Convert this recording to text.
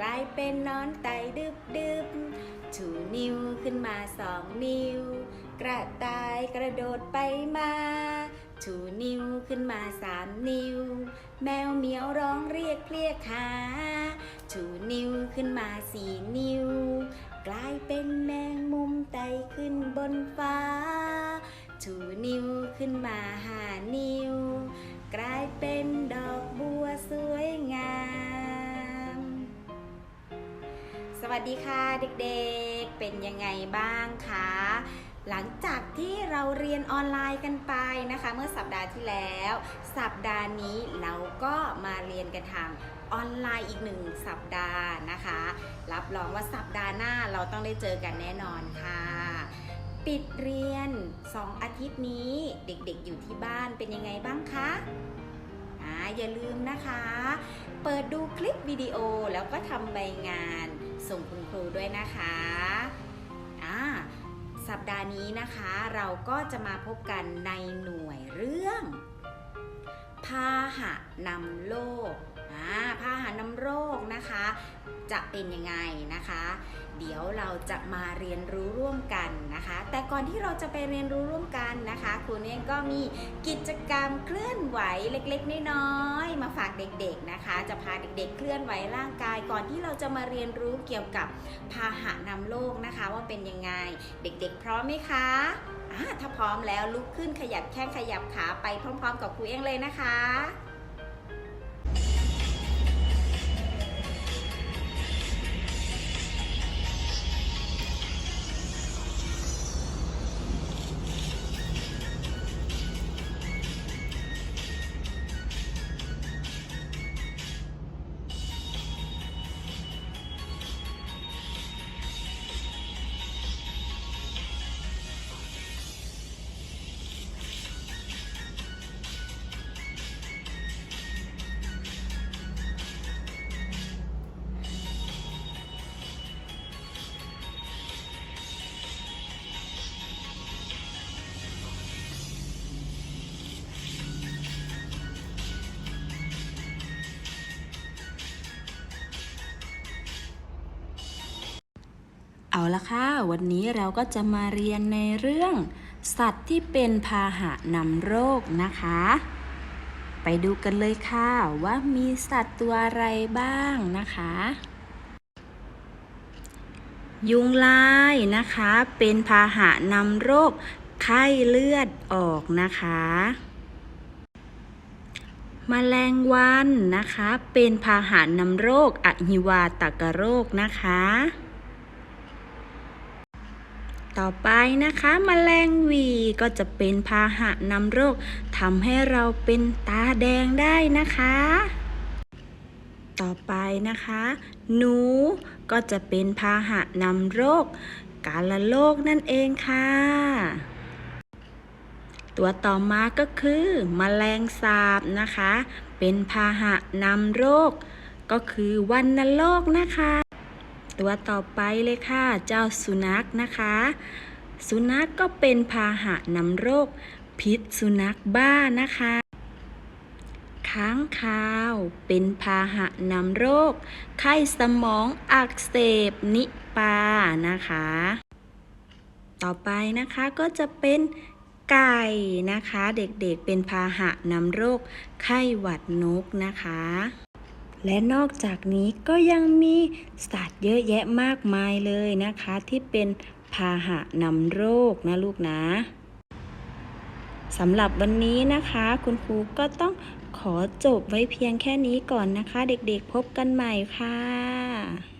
กลายเป็นนอนไตดึบดึบชูนิ้วขึ้นมาสองนิ้ว กระต่ายกระโดดไปมา ชูนิ้วขึ้นมาสามนิ้ว แมวเหมียวร้องเรียกเพลียกหาชูนิ้วขึ้นมาสี่นิ้ว กลายเป็นแมงมุมไตขึ้นบนฟ้า ชูนิ้วขึ้นมาห้านิ้ว วัสดีค่ะเด็กๆ เป็นยังไงบ้างคะ หลังจากที่เราเรียนออนไลน์กันไปนะคะ เมื่อสัปดาห์ที่แล้ว สัปดาห์นี้เราก็มาเรียนกันทางออนไลน์อีกหนึ่งสัปดาห์นะคะ รับรองว่าสัปดาห์หน้าเราต้องได้เจอกันแน่นอนค่ะ ปิดเรียน 2 อาทิตย์นี้เด็กๆอยู่ที่บ้านเป็นยังไงบ้างคะอ่าอย่าลืมนะคะ เปิดดูคลิปวิดีโอแล้วก็ทำใบงาน ส่งคุณครูด้วยนะคะอ่าสัปดาห์นี้นะคะเราก็จะมาพบกันในหน่วยเรื่องพาหะนำโรคอ่าพาหะนำโรค จะเป็นยังไงนะคะ เดี๋ยวเราจะมาเรียนรู้ร่วมกันนะคะ แต่ก่อนที่เราจะไปเรียนรู้ร่วมกันนะคะครูเนียก็มีกิจกรรมเคลื่อนไหวเล็กๆน้อยๆมาฝากเด็กๆนะคะ จะพาเด็กๆ เคลื่อนไหวร่างกาย ก่อนที่เราจะมาเรียนรู้เกี่ยวกับพาหะนำโรคนะคะ ว่าเป็นยังไงเด็กๆ พร้อมไหมคะถ้าพร้อมแล้วลุกขึ้นขยับแข้งขยับขาไปพร้อม ๆ กับครูเองเลยนะคะ เอาละค่ะ วันนี้เราก็จะมาเรียนในเรื่อง สัตว์ที่เป็นพาหะนำโรคนะคะ ไปดูกันเลยค่ะว่ามีสัตว์ตัวอะไรบ้างนะคะ ยุงลายนะคะ เป็นพาหะนำโรค ไข้เลือดออกนะคะแมลงวันนะคะ เป็นพาหะนำโรคอหิวาตกโรคนะคะ ต่อไปนะคะมแมลงวีก็จะเป็นพาหะนำโรคทำให้เราเป็นตาแดงได้นะคะ ต่อไปนะคะ หนูก็จะเป็นพาหะนำโรค กาฬโรคนั่นเองค่ะ ตัวต่อมาก็คือมแมลงสาบนะคะ เป็นพาหะนำโรค ก็คือวัณโรคนะคะ ตัวต่อไปเลยค่ะ เจ้าสุนัขนะคะ สุนัขกก็เป็นพาหะนำโรค พิษสุนัขบ้านะคะค้างคาวเป็นพาหะนำโรค ไข้สมองอักเสบนิปานะคะ ต่อไปนะคะก็จะเป็นไก่นะคะ เด็กๆเป็นพาหะนำโรค ไข้หวัดนกนะคะ และนอกจากนี้ก็ยังมีสัตว์เยอะแยะมากมายเลยนะคะ ที่เป็นพาหะนำโรคนะลูกนะสำหรับวันนี้นะคะ คุณครูก็ต้องขอจบไว้เพียงแค่นี้ก่อนนะคะ เด็กๆพบกันใหม่ค่ะ